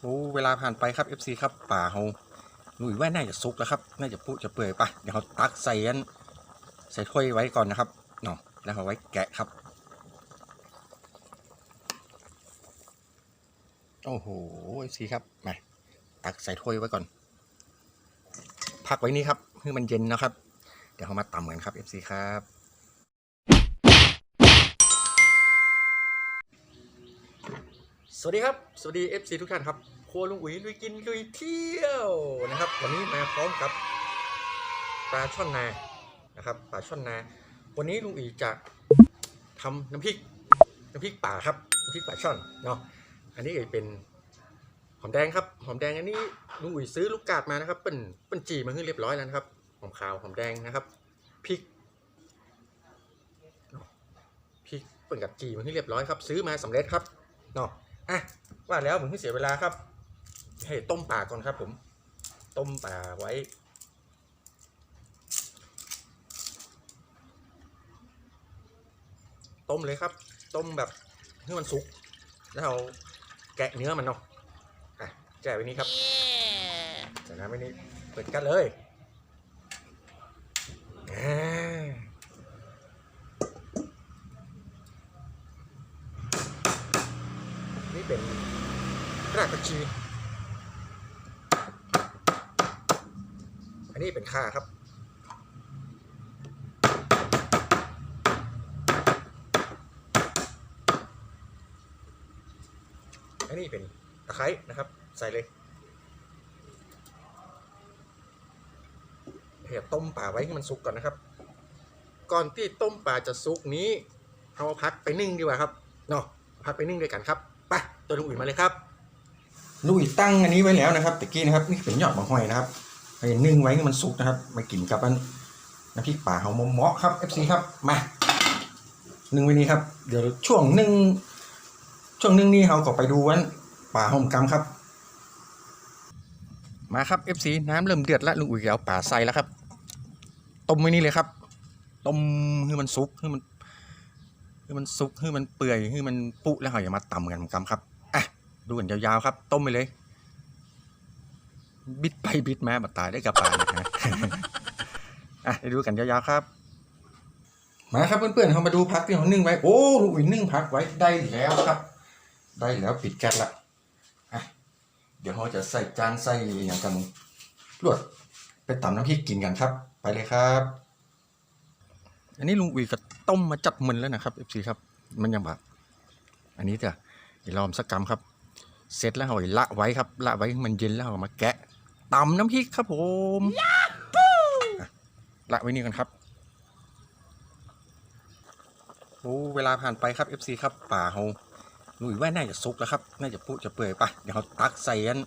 โอ้เวลาผ่านไปครับ FC ครับป่าเฮาหนุ่ยว่าน่าจะสุกแล้วครับ น่าจะปุจะเปื่อยปะเดี๋ยวเขาตักใส่อันใส่ถ้วยไว้ก่อนนะครับเนาะแล้วเอาไว้แกะครับ โอ้โห FC ครับมาตักใส่ถ้วยไว้ก่อน พักไว้นี่ครับให้มันเย็นนะครับ เดี๋ยวเขามาตำกันครับ FC ครับ สวัสดีครับ สวัสดี FC ทุกท่านครับครัวลุงอุ๋ยลุยกินลุยเที่ยวนะครับ วันนี้มาพร้อมกับปลาช่อนนานะครับปลาช่อนนา วันนี้ลุงอุ๋ยจะทำน้ำพริกน้ำพริกป่าครับน้ำพริกป่าช่อนเนาะอันนี้เป็นหอมแดงครับหอมแดงอันนี้ลุงอุ๋ยซื้อลูกกาดมานะครับเป็นเป็นจีมาให้เรียบร้อยแล้วนะครับหอมขาวหอมแดงนะครับพริกพริกเป็นกับจีมาให้เรียบร้อยครับ ซื้อมาสำเร็จครับเนาะ อะว่าแล้วผมไม่เสียเวลาครับให้ต้มป่าก่อนครับ ผม ต้มป่าไว้ ต้มเลยครับ ต้มแบบให้มันสุก แล้วเราแกะเนื้อมันเนาะอะแกะไว้นี้ครับเดี๋ยวนะไว้นี้เปิดกันเลยอ่า นี่เป็นรากผักชี อันนี้เป็นข่าครับ อันนี้เป็นตะไคร้นะครับ ใส่เลยเดี๋ยวต้มป่าไว้ให้มันสุกก่อนนะครับ ก่อนที่ต้มป่าจะสุกนี้เอามาพักไปนึ่งดีกว่าครับเนาะพักไปนึ่งด้วยกันครับไปตัวลุงอุ๋ยมาเลยครับ ลุยตั้งอันนี้ไว้แล้วนะครับตะกี้นะครับนี่เป็นยอดมะฮอยนะครับไปนึ่งไว้ให้มันสุกนะครับมากินกับอันน้ำพริกป่าเฮาเหมาะครับ FC ครับมานึ่งไว้นี้ครับ เดี๋ยวช่วงนึ่งช่วงนึ่งนี้เราก็ไปดูวันป่าหอมกำครับ มาครับ FC น้ำเริ่มเดือดแล้วลุงอุ๋ยเอาป่าใส่แล้วครับต้มไว้นี่เลยครับต้มให้มันสุกให้มันให้มันสุกให้มันเปื่อยให้มันปุแล้วเราอย่ามาตำกันกำครับ ดูกันยาวๆครับ ต้มไปเลย บิดไปบิดมาบัดตายได้กับปลานะอะไปดูกันยาวๆครับ มาครับเพื่อนๆเรามาดูพักที่เรานึ่งไว้ โอ้ลูกอุ้ยนึ่งพักไว้ได้แล้วครับ ได้แล้วปิดแก๊สละอะเดี๋ยวเราจะใส่จานใส่อย่างกันรวดไปตำน้ำพริกกินกันครับ ไปเลยครับ อันนี้ลุงอุ๋ยก็ต้มมาจัดมึนแล้วนะครับ FC ครับ มันยังแบบอันนี้จะเดี๋ยวลองสักกรรมครับ เสร็จแล้วเอาไว้ละไว้ครับ ละไว้ให้มันเย็นแล้วเอามาแกะตำน้ำพริกครับผมอะละไว้นี่กันครับโอ้เวลาผ่านไปครับ FC ครับป่าเฮาลุงอุ๋ยว่าน่าจะสุกแล้วครับ น่าจะปุจะเปื่อยปะเดี๋ยวเขาตักใส่อัน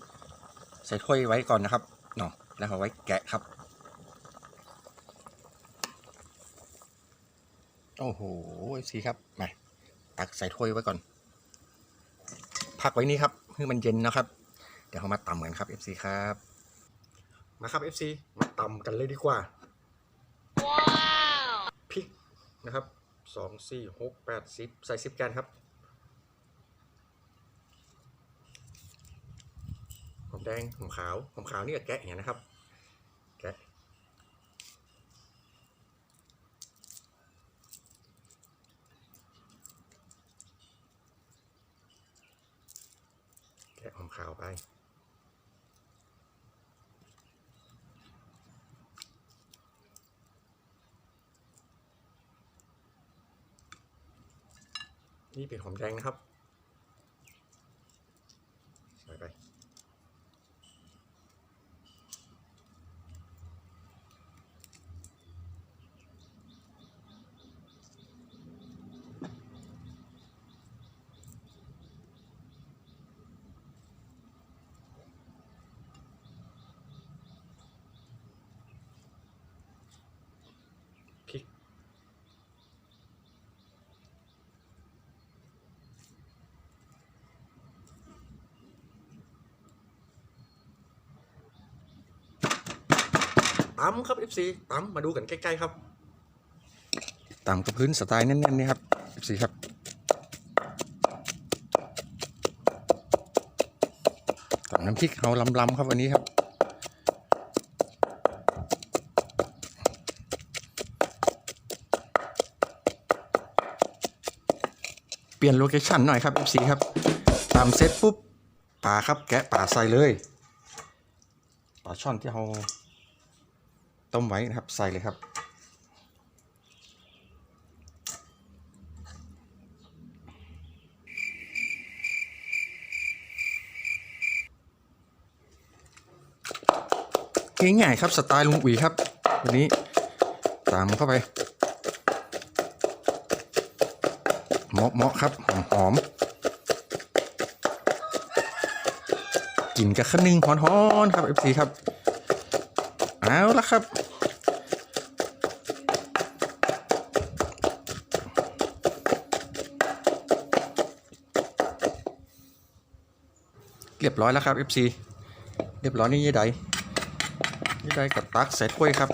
ใส่ถ้วยไว้ก่อนนะครับเนาะแล้วเอาไว้แกะครับ โอ้โหสีครับมาตักใส่ถ้วยไว้ก่อน พักไว้นี่ครับ ให้มันเย็นนะครับ เดี๋ยวเขามาตำกันครับ FC ครับ มาครับ FC มาตำกันเลยดีกว่าพริกนะครับสองสี่หกแปดสิบใส่สิบแกนครับหอมแดงหอมขาวหอมขาวนี่ก็แกะอย่างนี้นะครับ แกะ แกะหอม ขาวไป นี่เป็นหอมแดงนะครับ ตำครับ FC ตำมาดูกันใกล้ๆครับตำกับพื้นสไตล์แน่นๆนี่ครับ FC ครับต่อน้ำพริกเอาลำๆครับวันนี้ครับเปลี่ยนโลเคชั่นหน่อยครับ FC ครับ ตามเซตปุ๊บปลาครับแกะปลาใส่เลยปลาช่อนที่เรา ต้มไว้นะครับใส่เลยครับ ง่ายๆครับสไตล์ลุงอุ๋ยครับ วันนี้ตามเข้าไปเหมาะเหมาะครับ หอมหอมๆกินกับข้าวนึ่งฮ้อนๆครับ FC ครับ เอาละครับ เรียบร้อยแล้วครับ FC เรียบร้อยนี่ยี่ใดนี่ได้กับตักใส่ถ้วยครับ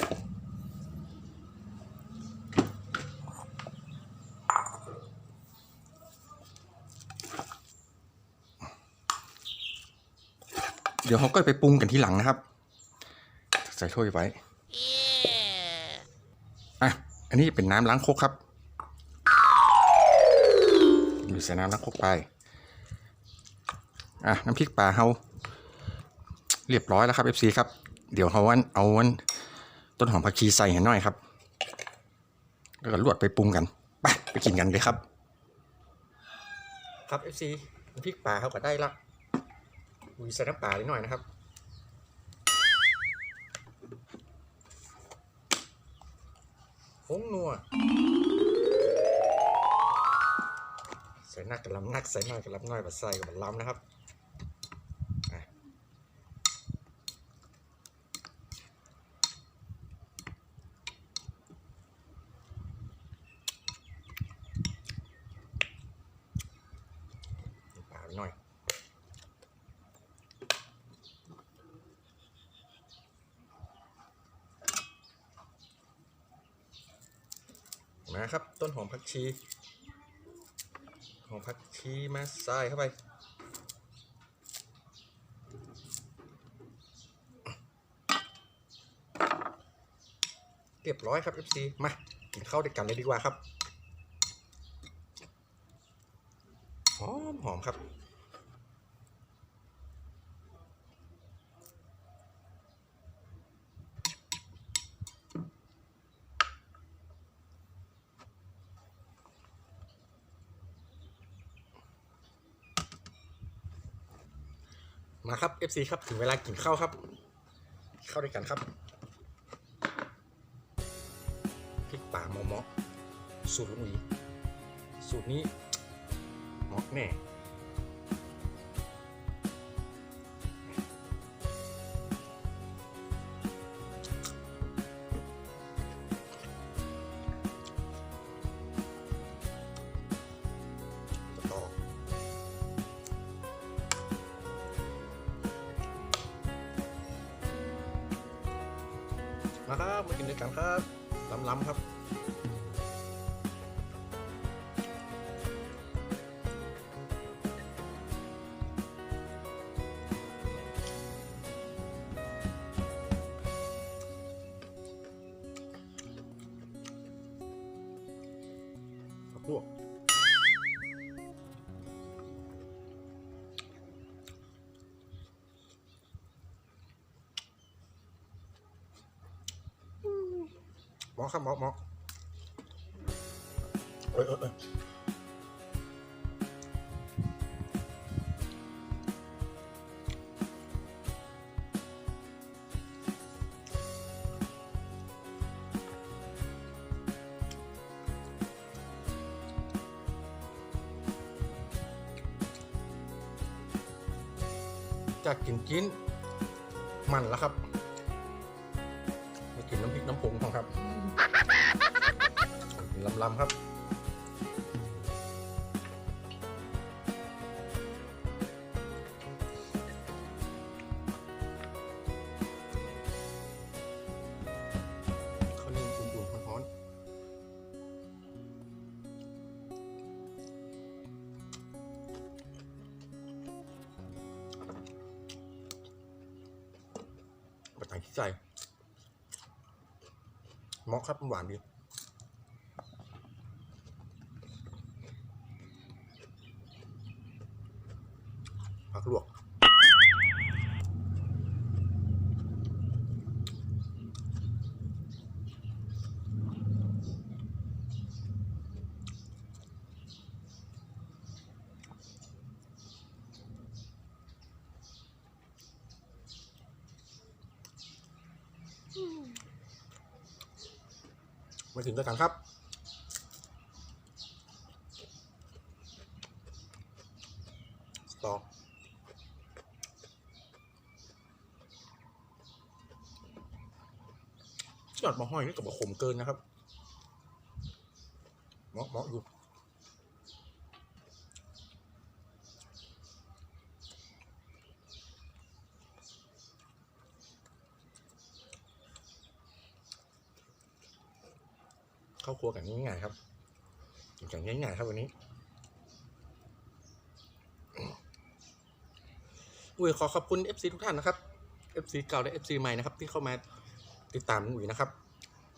เดี๋ยวเขาก็ไปปรุงกันทีหลังนะครับ ใส่ถ้วยไว้ อะ อันนี้เป็นน้ำล้างครกครับหรือใส่น้ำล้างครกไป อะ น้ำพริกปลาเฮาเรียบร้อยแล้วครับ FC ครับ เดี๋ยวเขาวันเอาวันต้นหอมผักชีใส่ให้หน่อยครับ แล้วก็ลวดไปปรุงกัน ไปไปกินกันเลยครับ ครับ FC น้ำพริกปลาเขาก็ได้ละอุ้ยใส่น้ำปลานิดหน่อยนะครับ ผงนัว ใส่นักกับลำนักใส่น้อยกับลำน้อยบัดใส่กับบัดลำนะครับ ปลาไปหน่อย มาครับ ต้นหอมผักชี หอมผักชีมาใส่เข้าไป เรียบร้อยครับ FC มากินข้าวด้วยกันเลยดีกว่าครับ หอมหอมครับ มาครับ FC ครับถึงเวลากินข้าวครับ เข้าด้วยกันครับพริกป่าหมอมอสูตรลุงหวีสูตรนี้เหมาะแน่ มาครับมากินด้วยกันครับล้ำๆครับผักลวก หมอครับหมอหมอเอ้ยเอ้ยเอ้ยจากกินกินมันแล้วครับ ลำครับข้าวนึ่งอุ่นๆร้อนๆใส่มาะครับหวานดี ผักลวกมาถึงกันครับ ต่อยอดมะ ห้อยนี่กับมะขมเกินนะครับเหมาะเหมาะอยู่เข้าครัวกันง่ายๆครับกินกันง่ายๆครับวันนี้ อุ้ยขอขอบคุณ FC ทุกท่านนะครับ FC เก่าและ FC ใหม่นะครับ ที่เข้ามาติดตามอุ๋ยนะครับ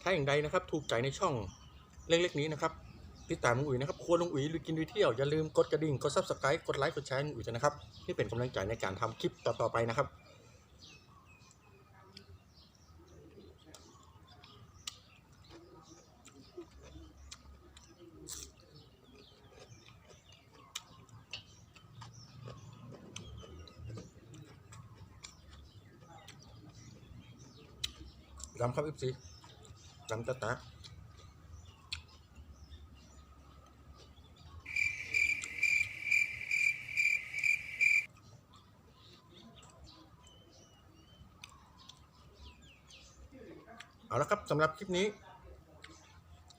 ถ้าอย่างใดนะครับ ถูกใจในช่องเล็กๆนี้นะครับติดตามลุงอุ๋ยนะครับครัวลุงอุ๋ยลุยกินลุยเที่ยว อย่าลืมกดกระดิ่ง กด subscribe กดไลค์ กดแชร์ลุงอุ๋ยด้วยนะครับที่เป็นกำลังใจในการทำคลิปต่อๆไปนะครับรำครับ FC รำตะตะเอาละครับสำหรับคลิปนี้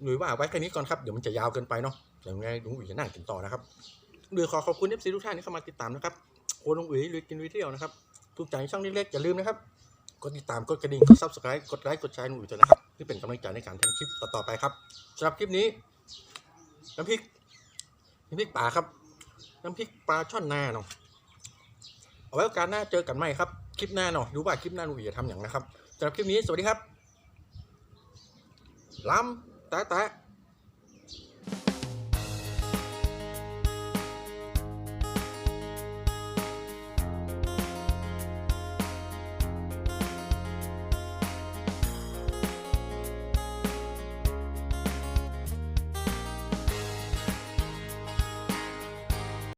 หนุ่ยว่าไว้แค่นี้ก่อนครับ เดี๋ยวมันจะยาวเกินไปเนาะเดี๋ยวยังไงลุงอุ๋ยจะนั่งกินต่อนะครับหรือขอขอบคุณ FC ทุกท่านที่เข้ามาติดตามนะครับโคลุงอุ๋ยลุยกินลุยเที่ยวนะครับถูกใจช่องเล็กๆอย่าลืมนะครับ กดติดตามกดกระดิ่งกด subscribe กดไลค์กดแชร์หนูด้วยนะครับที่เป็นกำลังใจในการทำคลิปต่อๆไปครับสำหรับคลิปนี้น้ำพริกน้ำพริกป่าครับ น้ำพริกปลาช่อนนาเนาะเอาไว้โอกาสหน้าเจอกันใหม่ครับคลิปหน้าเนาะดูว่าคลิปหน้าหนูจะทำอย่างนะครับสำหรับคลิปนี้สวัสดีครับล้ำแตะแตะ